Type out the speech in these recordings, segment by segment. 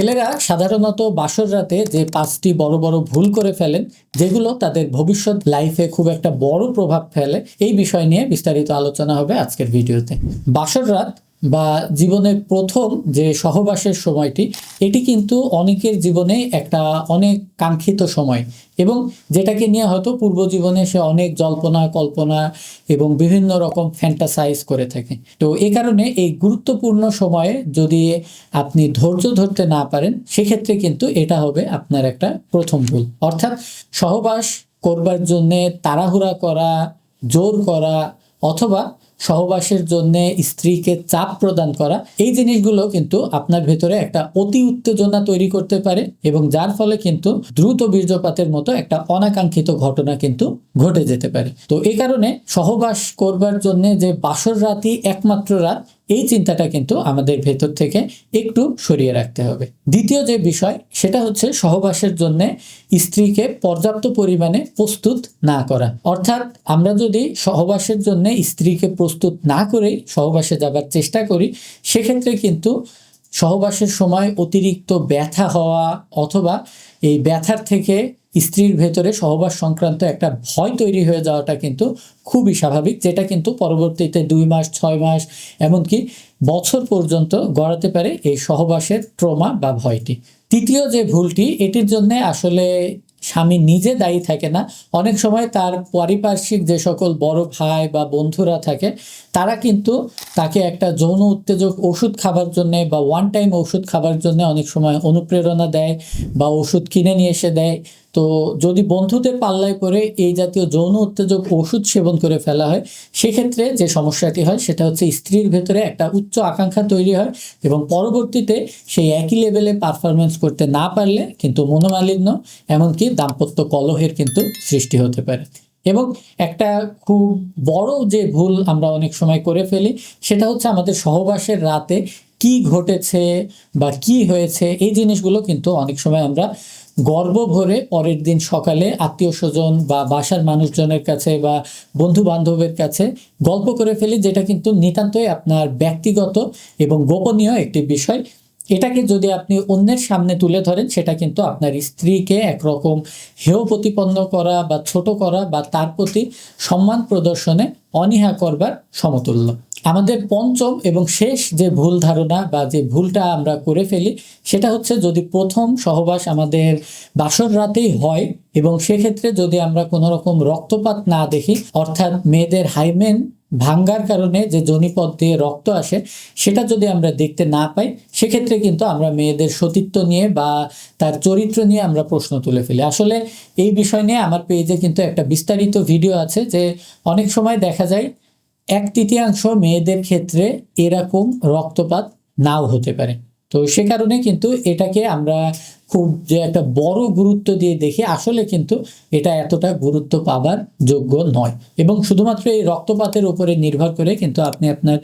ছেলেরা সাধারণত বাসর রাতে যে পাঁচটি বড় বড় ভুল করে ফেলেন, যেগুলো তাদের ভবিষ্যৎ লাইফে খুব একটা বড় প্রভাব ফেলে, এই বিষয় নিয়ে বিস্তারিত আলোচনা হবে আজকের ভিডিওতে। বাসর রাত বা জীবনের প্রথম যে সহবাসের সময়টি, এটি কিন্তু অনেকের জীবনে একটা অনেক কাঙ্ক্ষিত সময় এবং যেটাকে নিয়ে হয়তো পূর্ব জীবনে সে অনেক জল্পনা, কল্পনা এবং বিভিন্ন রকম ফ্যান্টাসাইজ করে থাকে। তো এই কারণে এই গুরুত্বপূর্ণ সময়ে যদি আপনি ধৈর্য ধরতে না পারেন, সেক্ষেত্রে কিন্তু এটা হবে আপনার একটা প্রথম ভুল। অর্থাৎ সহবাস করবার জন্যে তাড়াহুড়া করা, জোর করা অথবা সহবাসের জন্য স্ত্রীকে চাপ প্রদান করা, এই জিনিসগুলো কিন্তু আপনার ভেতরে একটা অতি উত্তেজনা তৈরি করতে পারে এবং যার ফলে কিন্তু দ্রুত বীর্যপাতের মতো একটা অনাকাঙ্ক্ষিত ঘটনা কিন্তু ঘটে যেতে পারে। তো এই কারণে সহবাস করবার জন্য যে বাসর রাতই একমাত্র রাত, এই চিন্তাটা কিন্তু আমাদের ভেতর থেকে একটু সরিয়ে রাখতে হবে। দ্বিতীয় যে বিষয়, সেটা হচ্ছে সহবাসের জন্য স্ত্রীকে পর্যাপ্ত পরিমাণে প্রস্তুত না করা। অর্থাৎ আমরা যদি সহবাসের জন্য স্ত্রীকে প্রস্তুত না করেই সহবাসে যাবার চেষ্টা করি, সেক্ষেত্রে কিন্তু সহবাসের সময় অতিরিক্ত ব্যথা হওয়া অথবা এই ব্যথার থেকে স্ত্রীর ভেতরে সহবাস সংক্রান্ত একটা ভয় তৈরি হয়ে যাওয়াটা কিন্তু খুবই স্বাভাবিক, যেটা কিন্তু পরবর্তীতে দুই মাস, ছয় মাস, এমনকি বছর পর্যন্ত গড়াতে পারে এই সহবাসের ট্রমা বা ভয়টি। তৃতীয় যে ভুলটি, এটির জন্য আসলে স্বামী নিজে দায়ী থাকে না। অনেক সময় তার পারিপার্শ্বিক যে সকল বড় ভাই বা বন্ধুরা থাকে, তারা কিন্তু তাকে একটা যৌন উত্তেজক ওষুধ খাবার জন্য বা ওয়ান টাইম ওষুধ খাবার জন্য অনেক সময় অনুপ্রেরণা দেয় বা ওষুধ কিনে নিয়ে এসে দেয়। তো যদি বন্ধুদের পাল্লায় পরে এই জাতীয় যৌন উত্তেজক ওষুধ সেবন করে ফেলা হয়, সেক্ষেত্রে যে সমস্যাটি হয় সেটা হচ্ছে স্ত্রীর ভেতরে একটা উচ্চ আকাঙ্ক্ষা তৈরি হয় এবং পরবর্তীতে সেই একই লেভেলে পারফরমেন্স করতে না পারলে কিন্তু মনোমালিন্য এমনকি দাম্পত্য কলহের কিন্তু সৃষ্টি হতে পারে। এবং একটা খুব বড় যে ভুল আমরা অনেক সময় করে ফেলি, সেটা হচ্ছে আমাদের সহবাসের রাতে কি ঘটেছে বা কি হয়েছে, এই জিনিসগুলো কিন্তু অনেক সময় আমরা গর্ব ভরে পরের দিন সকালে আত্মীয় স্বজন বা বাসার মানুষজনের কাছে বা বন্ধু বান্ধবের কাছে গল্প করে ফেলি, যেটা কিন্তু নিতান্তই আপনার ব্যক্তিগত এবং গোপনীয় একটি বিষয়। এটাকে যদি আপনি অন্যের সামনে তুলে ধরেন, সেটা কিন্তু আপনার স্ত্রীকে একরকম হেয় প্রতিপন্ন করা বা ছোট করা বা তার প্রতি সম্মান প্রদর্শনে অনীহা করবার সমতুল্য। আমাদের পঞ্চম এবং শেষ যে ভুল ধারণা বা যে ভুলটা আমরা করে ফেলি, সেটা হচ্ছে যদি প্রথম সহবাস আমাদের বাসর রাতেই হয় এবং সেক্ষেত্রে যদি আমরা কোনো রকম রক্তপাত না দেখি, অর্থাৎ মেয়েদের হাইমেন ভাঙ্গার কারণে যে জনিপথ দিয়ে রক্ত আসে, সেটা যদি আমরা দেখতে না পাই, সেক্ষেত্রে কিন্তু আমরা মেয়েদের সতীত্ব নিয়ে বা তার চরিত্র নিয়ে আমরা প্রশ্ন তুলে ফেলি। আসলে এই বিষয় নিয়ে আমার পেজে কিন্তু একটা বিস্তারিত ভিডিও আছে যে অনেক সময় দেখা যায় এক তৃতীয়াংশ মেয়েদের ক্ষেত্রে এরকম রক্তপাত নাও হতে পারে। তো সে কারণে কিন্তু এটাকে আমরা খুব যে একটা বড় গুরুত্ব দিয়ে দেখি, আসলে কিন্তু এটা এতটা গুরুত্ব পাবার যোগ্য নয়। এবং শুধুমাত্র এই রক্তপাতের উপরে নির্ভর করে কিন্তু আপনি আপনার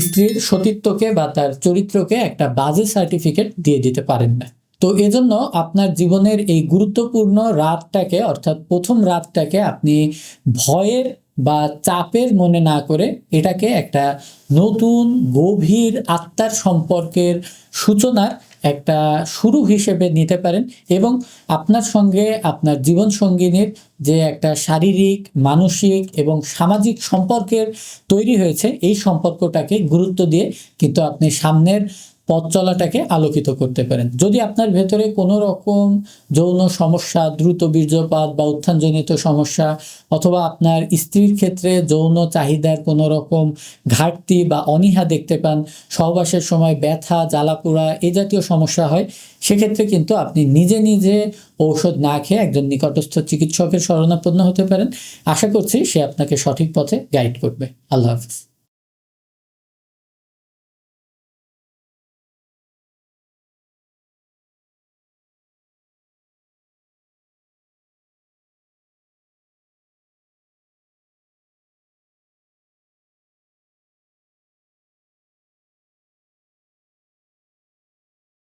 স্ত্রীর সতীত্বকে বা তার চরিত্রকে একটা বাজে সার্টিফিকেট দিয়ে দিতে পারেন না। তো এজন্য আপনার জীবনের এই গুরুত্বপূর্ণ রাতটাকে, অর্থাৎ প্রথম রাতটাকে আপনি ভয়ের বা চাপের মনে না করে এটাকে একটা নতুন গভীর আত্মার সম্পর্কের সূচনার একটা শুরু হিসেবে নিতে পারেন এবং আপনার সঙ্গে আপনার জীবন সঙ্গিনীর যে একটা শারীরিক, মানসিক এবং সামাজিক সম্পর্কের তৈরি হয়েছে, এই সম্পর্কটাকে গুরুত্ব দিয়ে কিন্তু আপনি সামনের পথ চলাটাকে আলোকিত করতে পারেন। যদি আপনার ভেতরে কোনো রকম যৌন সমস্যা, দ্রুত বীর্যপাত বা উত্থানজনিত সমস্যা অথবা আপনার স্ত্রীর ক্ষেত্রে যৌন চাহিদার কোনো রকম ঘাটতি বা অনীহা দেখতে পান, সহবাসের সময় ব্যথা, জ্বালাপোড়া এ জাতীয় সমস্যা হয়, সেক্ষেত্রে কিন্তু আপনি নিজে নিজে ঔষধ না খেয়ে একজন নিকটস্থ চিকিৎসকের শরণাপন্ন হতে পারেন। আশা করছি সে আপনাকে সঠিক পথে গাইড করবে। আল্লাহ হাফিজ।